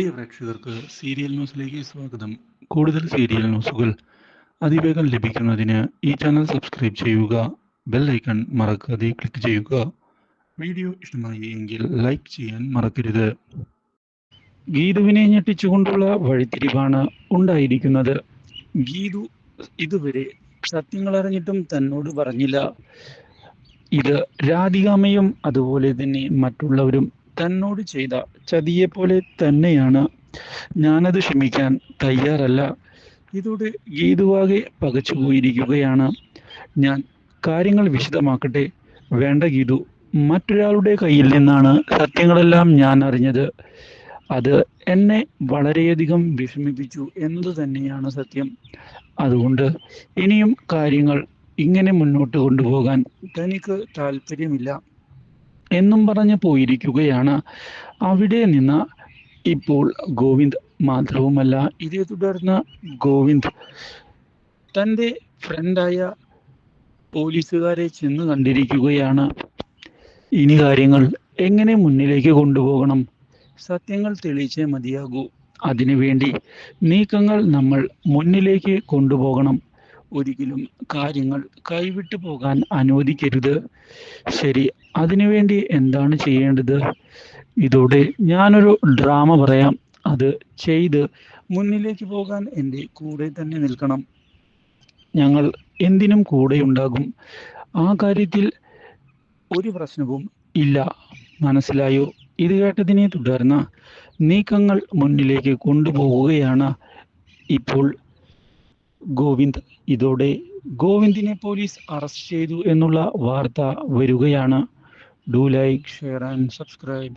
പ്രിയ പ്രേക്ഷകർക്ക് സീരിയൽ ന്യൂസിലേക്ക് സ്വാഗതം. കൂടുതൽ സീരിയൽ ന്യൂസുകൾ അതിവേഗം ലഭിക്കുന്നതിന് ഈ ചാനൽ സബ്സ്ക്രൈബ് ചെയ്യുക ബെൽ ഐക്കൺ മറക്കാതെ ക്ലിക്ക് ചെയ്യുക. വീഡിയോ ഇഷ്ടമായി എങ്കിൽ ലൈക്ക് ചെയ്യാൻ മറക്കരുത്. ഗീതുവിനെ ഞെട്ടിച്ചുകൊണ്ടുള്ള വഴിത്തിരിവാണ് ഉണ്ടായിരിക്കുന്നത്. ഗീതു ഇതുവരെ സത്യങ്ങൾ അറിഞ്ഞിട്ടും തന്നോട് പറഞ്ഞില്ല. ഇത് രാധികാമയും അതുപോലെ തന്നെ മറ്റുള്ളവരും തന്നോട് ചെയ്ത ചതിയെ പോലെ തന്നെയാണ് ഞാനത് ക്ഷമിക്കാൻ തയ്യാറല്ല. ഇതോടെ ഗീതുവാകെ പകച്ചു പോയിരിക്കുകയാണ്. ഞാൻ കാര്യങ്ങൾ വിശദമാക്കട്ടെ. വേണ്ട ഗീതു മറ്റൊരാളുടെ കയ്യിൽ നിന്നാണ് സത്യങ്ങളെല്ലാം ഞാൻ അറിഞ്ഞത്. അത് എന്നെ വളരെയധികം വിഷമിപ്പിച്ചു എന്നത് തന്നെയാണ് സത്യം. അതുകൊണ്ട് ഇനിയും കാര്യങ്ങൾ ഇങ്ങനെ മുന്നോട്ട് കൊണ്ടുപോകാൻ തനിക്ക് താല്പര്യമില്ല എന്നും പറഞ്ഞ് പോയിരിക്കുകയാണ്. അവിടെ നിന്ന് ഇപ്പോൾ ഗോവിന്ദ് മാത്രവുമല്ല ഇതേ തുടർന്ന് ഗോവിന്ദ് തന്റെ ഫ്രണ്ടായ പോലീസുകാരെ ചെന്ന് കണ്ടിരിക്കുകയാണ്. ഇനി കാര്യങ്ങൾ എങ്ങനെ മുന്നിലേക്ക് കൊണ്ടുപോകണം? സത്യങ്ങൾ തെളിയിച്ചേ മതിയാകൂ. അതിനുവേണ്ടി നീക്കങ്ങൾ നമ്മൾ മുന്നിലേക്ക് കൊണ്ടുപോകണം. ഒരിക്കലും കാര്യങ്ങൾ കൈവിട്ടു പോകാൻ അനുവദിക്കരുത്. ശരി അതിനുവേണ്ടി എന്താണ് ചെയ്യേണ്ടത്? ഇതോടെ ഞാനൊരു ഡ്രാമ പറയാം. അത് ചെയ്ത് മുന്നിലേക്ക് പോകാൻ എന്റെ കൂടെ തന്നെ നിൽക്കണം. ഞങ്ങൾ എന്തിനും കൂടെ ഉണ്ടാകും. ആ കാര്യത്തിൽ ഒരു പ്രശ്നവും ഇല്ല. മനസ്സിലായോ? ഇത് കേട്ടതിനെ തുടർന്ന് നീക്കങ്ങൾ മുന്നിലേക്ക് കൊണ്ടുപോവുകയാണ് ഇപ്പോൾ ഗോവിന്ദ് ഇതോടെ ഗോവിന്ദിനെ പോലീസ് അറസ്റ്റ് ചെയ്തു എന്നുള്ള വാർത്ത വരികയാണ്. Do like share and subscribe